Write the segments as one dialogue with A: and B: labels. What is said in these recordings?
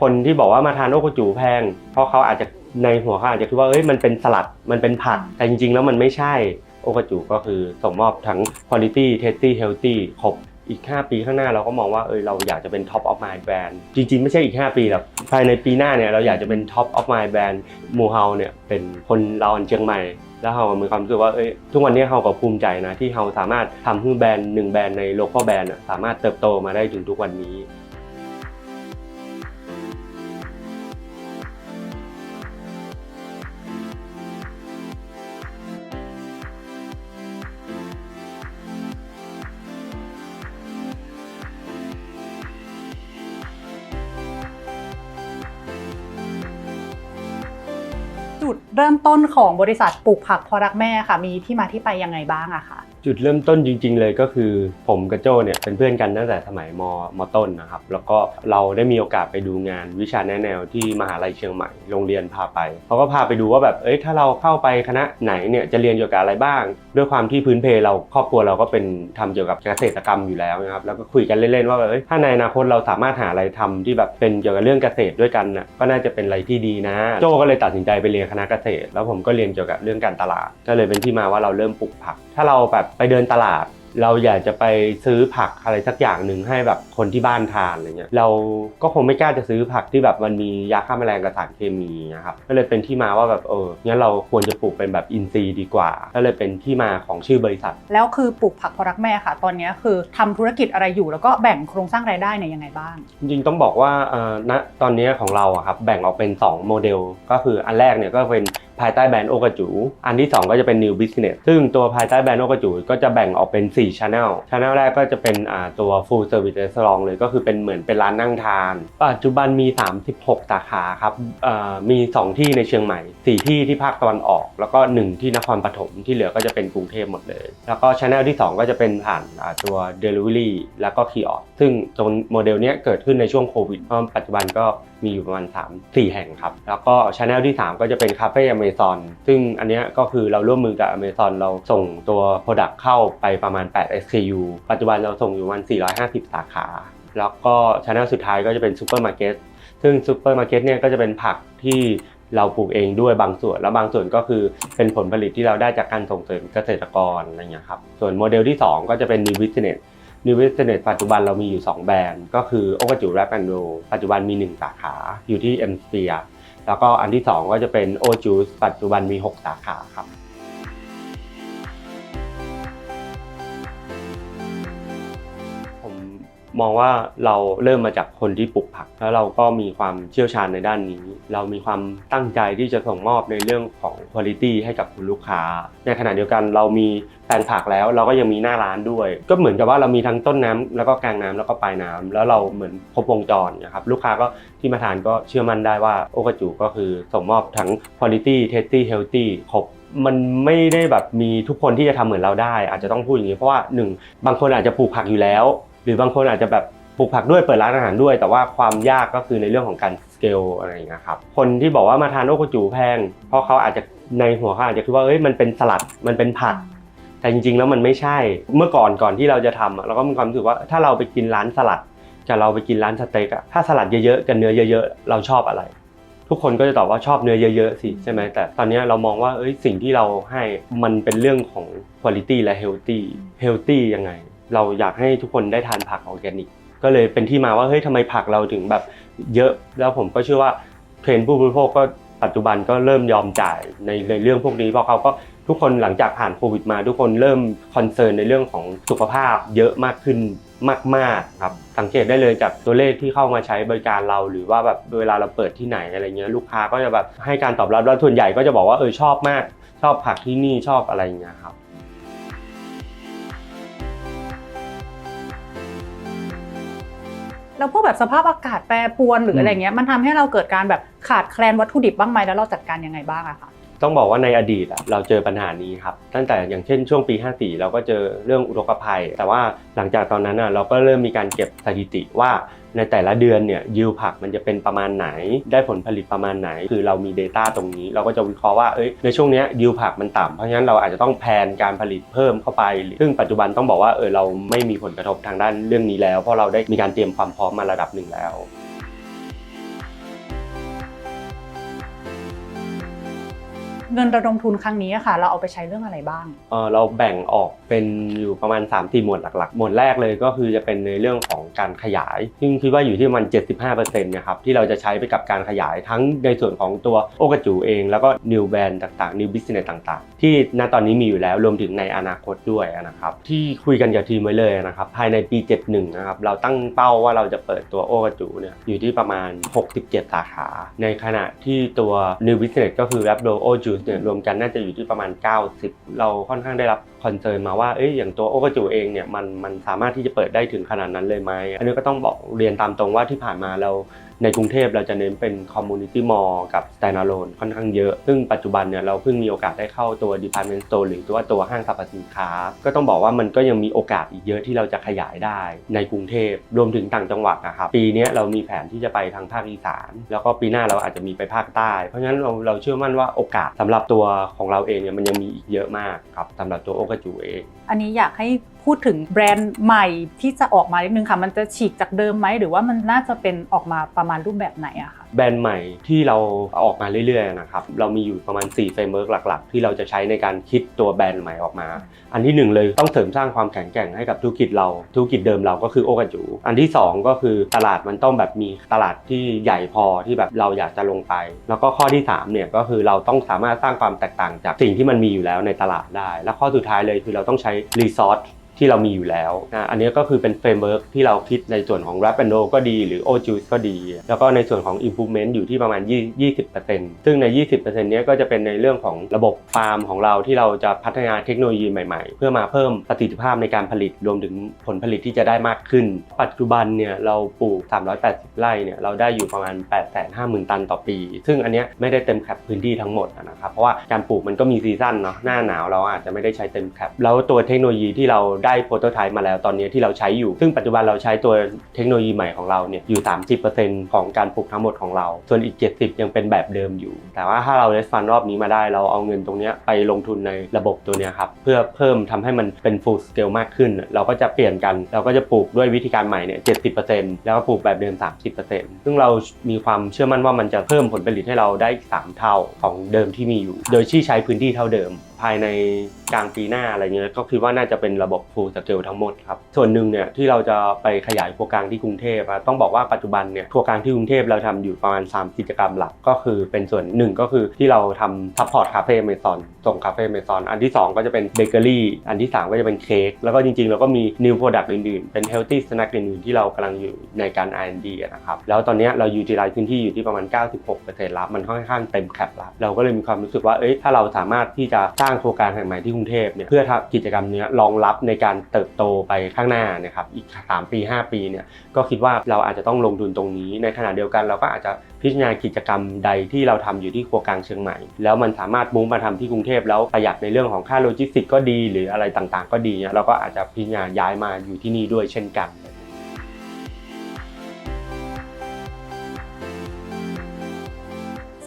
A: คนที่บอกว่ามาทานโอโกจูแพง เพราะเขาอาจจะในหัวเขาอาจจะคิดว่าเอ้ยมันเป็นสลัดมันเป็นผักแต่จริง ๆ แล้วมันไม่ใช่ โอกาจูก็คือส่งมอบทั้ง quality tasty healthy ครบอีก 5 ปีข้างหน้าเราก็มองว่าเออเราอยากจะเป็น top of mind brand จริง ๆ ไม่ใช่อีก 5 ปีหรอกภายในปีหน้าเนี่ยเราอยากจะเป็น top of mind brand มูเฮาเนี่ยเป็นคนเราอันเชียงใหม่ แล้วเรามีความรู้สึกว่าเอ้ยทุกวันนี้เราก็ภูมิใจนะที่เราสามารถทำให้แบรนด์หนึ่งแบรนด์ใน local brand อะสามารถเติบโตมาได้ถึงทุกวันนี้
B: เริ่มต้นของบริษัทปลูกผักพอรักแม่ค่ะ มีที่มาที่ไปยังไงบ้างอะคะ
A: จุดเริ่มต้นจริง ๆ เลยก็คือผมกับโจเนี่ยเป็นเพื่อนกันตั้งแต่สมัยมมต้นนะครับ แล้วก็เราได้มีโอกาสไปดูงานวิชาแนะแนวที่มหาลัยเชียงใหม่โรงเรียนพาไปเขาก็พาไปดูว่าแบบเอ้ยถ้าเราเข้าไปคณะไหนเนี่ยจะเรียนเกี่ยวกับอะไรบ้าง ด้วยความที่พื้นเพเราครอบครัวเราก็เป็นทำเกี่ยวกับเกษตรกรรมอยู่แล้วนะครับแล้วก็คุยกันเล่นๆว่าแบบเอ้ยถ้าในอนาคตเราสามารถหาอะไรทำที่แบบเป็นเกี่ยวกับเรื่องเกษตรด้วยกันน่ะก็น่าจะเป็นอะไรที่ดีนะ โจก็เลยตัดสินใจไปเรียนคณะเกษตร แล้วผมก็เรียนเกี่ยวกับเรื่องการตลาดก็เลยเป็นที่มาว่าเราเริ่มปลูกผัก ถ้าเราแบบไปเดินตลาด เราอยากจะไปซื้อผักอะไรสักอย่างหนึ่งให้แบบคนที่บ้านทานอะไรเงี้ยเราก็คงไม่กล้าจะซื้อผักที่แบบมันมียาฆ่าแมลงกับสารเคมีนะครับก็เลยเป็นที่มาว่าแบบเอองั้นเราควรจะปลูกเป็นแบบอินทรีย์ดีกว่าก็เลยเป็นที่มาของชื่อบริษัท
B: แล้วคือปลูกผักพอรักแม่ค่ะ ตอนนี้คือทำธุรกิจอะไรอยู่แล้วก็แบ่งโครงสร้างรายได้เนี่ยยังไงบ้าง
A: จริงๆต้องบอกว่าเอ่อณตอนนี้ของเราอะครับแบ่งออกเป็น 2 โมเดล ก็คืออันแรกเนี่ยก็เป็น ภายใต้แบรนด์โอกาจู อันที่ 2 ก็จะเป็น New Business ซึ่งตัวภายใต้แบรนด์โอกาจูก็จะแบ่งออกเป็น 4 Channel Channel แรกก็จะเป็นอ่าตัว Full Service Restaurant เลยก็คือเป็นเหมือนเป็นร้านนั่งทาน ปัจจุบันมี 36 สาขาครับเอ่อมี 2 ที่ในเชียงใหม่ 4 ที่ที่ภาคตะวันออก แล้วก็ 1 ที่นครปฐมที่เหลือก็จะเป็นกรุงเทพหมดเลย แล้วก็ Channel ที่ 2 ก็จะเป็นผ่านาตัว Delivery แล้วก็ Kiosk ซึ่งโมเดลนี้เกิดขึ้นในช่วงโควิดเพราะปัจจุบันก็มีอยู่ประมาณ 3 4 แห่งครับ แล้วก็ช anel ที่ 3 ก็จะเป็นคาเฟ่อเมซอนซึ่งอันนี้ก็คือเราร่วมมือกับ Amazon เราส่งตัว Product เข้าไปประมาณ 8 SKU ปัจจุบันเราส่งอยู่ประมาณ 450 สาขา แล้วก็ช anel สุดท้ายก็จะเป็นซูเปอร์มาร์เก็ตซึ่งซูเปอร์มาร์เก็ตเนี่ยก็จะเป็นผักที่เราปลูกเองด้วยบางส่วน แล้วบางส่วนก็คือเป็นผลผลิตที่เราได้จากการส่งเสริมเกษตรกรอะไรเงี้ยครับส่วนโมเดลที่ 2 ก็จะเป็น New Business New Business ปัจจุบันเรามีอยู่ 2 แบรนด์ ก็คือโอกาจูแรปแอนโดปัจจุบันมี 1 สาขาอยู่ที่เอ็มสเฟียแล้วก็อันที่ 2 ก็จะเป็นโอจูสปัจจุบันมี 6 สาขาครับ มองว่าเราเริ่มมาจากคนที่ปลูกผัก แล้วเราก็มีความเชี่ยวชาญในด้านนี้ เรามีความตั้งใจที่จะส่งมอบในเรื่องของคุณภาพให้กับคุณลูกค้า ในขณะเดียวกันเรามีแปลงผักแล้วเราก็ยังมีหน้าร้านด้วย ก็เหมือนกับว่าเรามีทั้งต้นน้ำแล้วก็กลางน้ำแล้วก็ปลายน้ำแล้วเราเหมือนครบวงจรนะครับลูกค้าก็ที่มาทานก็เชื่อมั่นได้ว่าโอกาจูก็คือส่งมอบทั้งคุณภาพ tasty healthy ครบมันไม่ได้แบบมีทุกคนที่จะทำเหมือนเราได้ อาจจะต้องพูดอย่างนี้เพราะว่าหนึ่งบางคนอาจจะปลูกผักอยู่แล้ว หรือบางคนอาจจะแบบปลูกผักด้วยเปิดร้านอาหารด้วย แต่ว่าความยากก็คือในเรื่องของการสเกลอะไรอย่างเงี้ยครับคนที่บอกว่ามาทานโอโกจูแพง เพราะเขาอาจจะในหัวเขาอาจจะคิดว่าเอ้ยมันเป็นสลัดมันเป็นผัก แต่จริง ๆ แล้วมันไม่ใช่ เมื่อก่อนก่อนที่เราจะทำอะเราก็มีความรู้สึกว่าถ้าเราไปกินร้านสลัดกับเราไปกินร้านสเต็กอะถ้าสลัดเยอะๆกับเนื้อเยอะๆ เราชอบอะไร ทุกคนก็จะตอบว่าชอบเนื้อเยอะๆสิใช่ไหมแต่ตอนนี้เรามองว่าเอ้ยสิ่งที่เราให้มันเป็นเรื่องของคุณภาพและ healthy healthy ยังไง เราอยากให้ทุกคนได้ทานผักออร์แกนิก ก็เลยเป็นที่มาว่าเฮ้ยทำไมผักเราถึงแบบเยอะแล้วผมก็เชื่อว่าเทรนด์ผู้บริโภคก็ปัจจุบันก็เริ่มยอมจ่ายในในเรื่องพวกนี้เพราะเขาก็ทุกคนหลังจากผ่านโควิดมา ทุกคนเริ่มคอนเซิร์นในเรื่องของสุขภาพเยอะมากขึ้นมากๆครับสังเกตได้เลยจากตัวเลขที่เข้ามาใช้บริการเรา หรือว่าแบบเวลาเราเปิดที่ไหนอะไรเงี้ยลูกค้าก็จะแบบให้การตอบรับแล้วส่วนใหญ่ก็จะบอกว่าเออชอบมาก ชอบผักที่นี่ชอบอะไรเงี้ยครับ
B: แล้วพวกแบบสภาพอากาศแปรปรวนหรืออะไรเงี้ยมันทำให้เราเกิดการแบบขาดแคลนวัตถุดิบบ้างไหมแล้วเราจัดการยังไงบ้างอะคะ
A: ต้องบอกว่าในอดีตอะเราเจอปัญหานี้ครับตั้งแต่อย่างเช่นช่วงปี 54 เราก็เจอเรื่องอุทกภัย แต่ว่าหลังจากตอนนั้นอะเราก็เริ่มมีการเก็บสถิติว่า ในแต่ละเดือนเนี่ยยิวผักมันจะเป็นประมาณไหน ได้ผลผลิตประมาณไหน คือเรามี Data ตรงนี้ เราก็จะวิเคราะห์ว่าเอ้ยในช่วงนี้ยิวผักมันต่ำเพราะฉะนั้นเราอาจจะต้องแพลนการผลิตเพิ่มเข้าไป ซึ่งปัจจุบันต้องบอกว่าเออเราไม่มีผลกระทบทางด้านเรื่องนี้แล้ว เพราะเราได้มีการเตรียมความพร้อมมาระดับหนึ่งแล้ว
B: เงินระดมทุนครั้งนี้อะค่ะ เราเอาไปใช้เรื่องอะไรบ้าง
A: เออเราแบ่งออกเป็นอยู่ประมาณ3 4หมวดหลักๆ หมวดแรกเลยก็คือจะเป็นในเรื่องของการขยาย ซึ่งคิดว่าอยู่ที่ประมัน75%นะครับที่เราจะใช้ไปกับการขยายทั้งในส่วนของตัวโอกาจูเอง แล้วก็ new brand ต่างๆ new business ต่างๆ ที่ณตอนนี้มีอยู่แล้วรวมถึงในอนาคตด้วยนะครับที่คุยกันกับทีมไว้เลยนะครับภายในปี 71นะครับเราตั้งเป้าว่าเราจะเปิดตัวโอกาจูเนี่ยอยู่ที่ประมาณ 67 สาขา ในขณะที่ตัว new business ก็คือ Rap d o o Juice เนี่ยรวมกันน่าจะอยู่ที่ประมาณ 90 เราค่อนข้างได้รับคอนเซิร์นมาว่าเอ้ยอย่างตัวโอกาจูเองเนี่ยมันมันสามารถที่จะเปิดได้ถึงขนาดนั้นเลยไหมอันนี้ก็ต้องบอกเรียนตามตรงว่าที่ผ่านมาเราในกรุงเทพเราจะเน้นเป็น community mall กับ standalone ค่อนข้างเยอะ ซึ่งปัจจุบันเนี่ยเราเพิ่งมีโอกาสได้เข้าตัว department store หรือตัวตัวห้างสรรพสินค้า ก็ต้องบอกว่ามันก็ยังมีโอกาสอีกเยอะที่เราจะขยายได้ในกรุงเทพรวมถึงต่างจังหวัดนะครับปีนี้เรามีแผนที่จะไปทางภาคอีสาน แล้วก็ปีหน้าเราอาจจะมีไปภาคใต้ เพราะฉะนั้นเราเราเชื่อมั่นว่าโอกาสสำหรับตัวของเราเองเนี่ยมันยังมีอีกเยอะมากครับสำหรับตัวโอกาจูเอง
B: อันนี้อยากให้ พูดถึงแบรนด์ใหม่ที่จะออกมานิดนึงค่ะ มันจะฉีกจากเดิมไหมหรือว่ามันน่าจะเป็นออกมาประมาณรูปแบบไหนอะคะ
A: แบรนด์ใหม่ที่เราออกมาเรื่อยๆนะครับเรามีอยู่ประมาณ4เฟรมเวิร์กหลัก ๆ ที่เราจะใช้ในการคิดตัวแบรนด์ใหม่ออกมา อันที่หนึ่งเลยต้องเสริมสร้างความแข็งแกร่งให้กับธุรกิจเราธุรกิจเดิมเราก็คือโอกาจู อันที่สองก็คือตลาดมันต้องแบบมีตลาดที่ใหญ่พอที่แบบเราอยากจะลงไป แล้วก็ข้อที่สามเนี่ยก็คือเราต้องสามารถสร้างความแตกต่างจากสิ่งที่มันมีอยู่แล้วในตลาดได้ แล้วข้อสุดท้ายเลยคือเราต้องใช้รีซอส ที่เรามีอยู่แล้วนะอันนี้ก็คือเป็นเฟรมเวิร์กที่เราคิดในส่วนของ Rap and Roll ก็ดีหรือ o j u i c e ก็ดี แล้วก็ในส่วนของ Improvement อยู่ที่ประมาณ 20%ซึ่งใน 20%เนี้ยก็จะเป็นในเรื่องของระบบฟาร์มของเราที่เราจะพัฒนาเทคโนโลยีใหม่ๆ เพื่อมาเพิ่มประสิทธิภาพในการผลิตรวมถึงผลผลิตที่จะได้มากขึ้น ปัจจุบันเนี่ยเราปลูก 380 ไร่เนี่ยเราได้อยู่ประมาณ 850,000 ตันต่อปี ซึ่งอันเนี้ยไม่ได้เต็มแคปพื้นที่ทั้งหมดนะครับเพราะว่าการปลูกมันก็มีซีซั่นเนาะหน้าหนาวเราอาจจะไม่ได้ใช้เต็มแคปแล้วตัวเทคโนโลยีที่เราไได้โปรโตไทป์มาแล้วตอนนี้ที่เราใช้อยู่ ซึ่งปัจจุบันเราใช้ตัวเทคโนโลยีใหม่ของเราเนี่ยอยู่ 30%ของการปลูกทั้งหมดของเรา ส่วนอีก 70 ยังเป็นแบบเดิมอยู่ แต่ว่าถ้าเราเลสฟันรอบนี้มาได้เราเอาเงินตรงนี้ไปลงทุนในระบบตัวนี้ครับเพื่อเพิ่มทำให้มันเป็น full scale มากขึ้น เราก็จะเปลี่ยนกัน เราก็จะปลูกด้วยวิธีการใหม่เนี่ย70%แล้วก็ปลูกแบบเดิม30%ซึ่งเรามีความเชื่อมั่นว่ามันจะเพิ่มผลผลิตให้เราได้สามเท่าของเดิมที่มีอยู่ โดยที่ใช้พื้นที่เท่าเดิมภายในกลางปีหน้าอะไรเงี้ยก็คิดว่าน่าจะเป็นระบบ full scale ทั้งหมดครับ ส่วนหนึ่งเนี่ยที่เราจะไปขยายครัวกลางที่กรุงเทพะต้องบอกว่าปัจจุบันเนี่ยครัวกลางที่กรุงเทพเราทำอยู่ประมาณ 3 กิจกรรมหลักก็คือเป็นส่วนหนึ่งก็คือที่เราทำซัพพอร์ตคาเฟ่เมซอนส่งคาเฟ่เมซอนอันที่ 2 ก็จะเป็นเบเกอรี่อันที่ 3 ก็จะเป็นเค้กแล้วก็จริงๆ เราก็มี new product อื่นๆ เป็น healthy snack อื่นๆที่เรากำลังอยู่ในการ R&D นะครับแล้วตอนนี้เรา utilize พื้นที่อยู่ที่ประมาณ 96%แล้วมันค่อนข้างเต็มแคปแล้วเราก็เลยมีความรู้สึกว่าเอ้ยถ้าเราสามารถที่จะสร้างางโครงการแห่งใหม่ที่กรุงเทพเนี่ยเพื่อทำกิจกรรมเนี้รองรับในการเติบโตไปข้างหน้านะครับอีก 3 ปี 5 ปีเนี่ยก็คิดว่าเราอาจจะต้องลงทุนตรงนี้ ในขณะเดียวกันเราก็อาจจะพิจารณากิจกรรมใดที่เราทำอยู่ที่ครัวกลางเชียงใหม่ แล้วมันสามารถมุ้งมาทำที่กรุงเทพแล้วประหยัดในเรื่องของค่าโลจิสติกก็ดี หรืออะไรต่างๆ ก็ดีเนี่ยเราก็อาจจะพิจารณาย้ายมาอยู่ที่นี่ด้วยเช่นกัน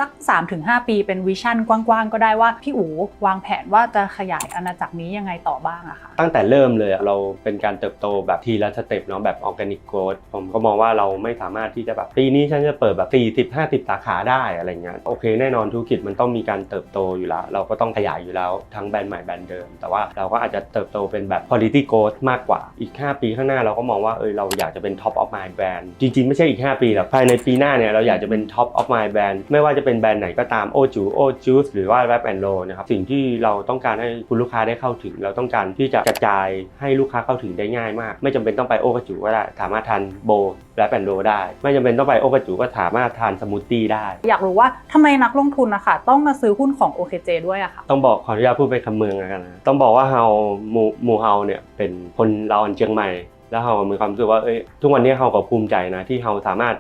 B: สัก 3-5 ปีเป็นวิชั่นกว้างๆ ก็ได้ว่า พี่อู๋วางแผนว่าจะขยายอาณาจักรนี้ยังไงต่อบ้างอะคะ
A: ตั้งแต่เริ่มเลยอะเราเป็นการเติบโตแบบทีละสเต็ปเนาะแบบออร์แกนิกโกรดผมก็มองว่าเราไม่สามารถที่จะแบบปีนี้ฉันจะเปิดแบบ 40 50 สาขาได้อะไรเงี้ยโอเคแน่นอนธุรกิจมันต้องมีการเติบโตอยู่แล้ว เราก็ต้องขยายอยู่แล้วทั้งแบรนด์ใหม่แบรนด์เดิม แต่ว่าเราก็อาจจะเติบโตเป็นแบบ quality growth มากกว่าอีก 5 ปีข้างหน้าเราก็มองว่าเออเราอยากจะเป็น top of my brand จริงๆ ไม่ใช่อีก 5 ปีหรอกภายในปีหน้าเนี่ยเราอยากจะเป็น top of my brand ไม่ว่าจะเป็นแบรนด์ไหนก็ตามโอจูโอจูสหรือว่า Rap and Roll นะครับสิ่งที่เราต้องการให้คุณลูกค้าได้เข้าถึง เราต้องการที่จะกระจายให้ลูกค้าเข้าถึงได้ง่ายมาก ไม่จำเป็นต้องไปโอกระจูก็ได้สามารถทานโบ Rap and Roll ได้ ไม่จำเป็นต้องไปโอกระจูก็สามารถทานสมูทตี้ได้
B: อยากรู้ว่าทำไมนักลงทุนนะคะต้องมาซื้อหุ้นของ OKJ ด้วยอะค่ะ
A: ต้องบอกขออนุญาตพูดเป็นคำเมืองแล้วกันนะต้องบอกว่าเฮาหมู่หมู่เฮาเนี่ยเป็นคนเราอันเชียงใหม่ แล้วเฮามีความรู้สึกว่าเอ้ยทุกวันนี้เฮาก็ภูมิใจนะที่เฮาสามารถ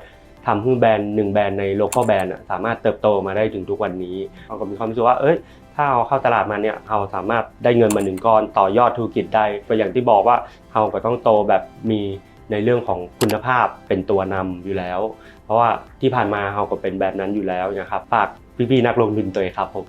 A: ทำให้แบรนด์หนึ่งแบรนด์ในโลคอลแบรนด์อะสามารถเติบโตมาได้ถึงทุกวันนี้เราก็มีความรู้สึกว่าเอ้ยถ้าเราเข้าตลาดมาเนี่ยเราสามารถได้เงินมาหนึ่งก้อนต่อยอดธุรกิจได้ก็อย่างที่บอกว่าเราก็ต้องโตแบบมีในเรื่องของคุณภาพเป็นตัวนำอยู่แล้ว เพราะว่าที่ผ่านมาเราก็เป็นแบบนั้นอยู่แล้วนะครับฝากพี่ๆนักลงทุนตัวเองครับผม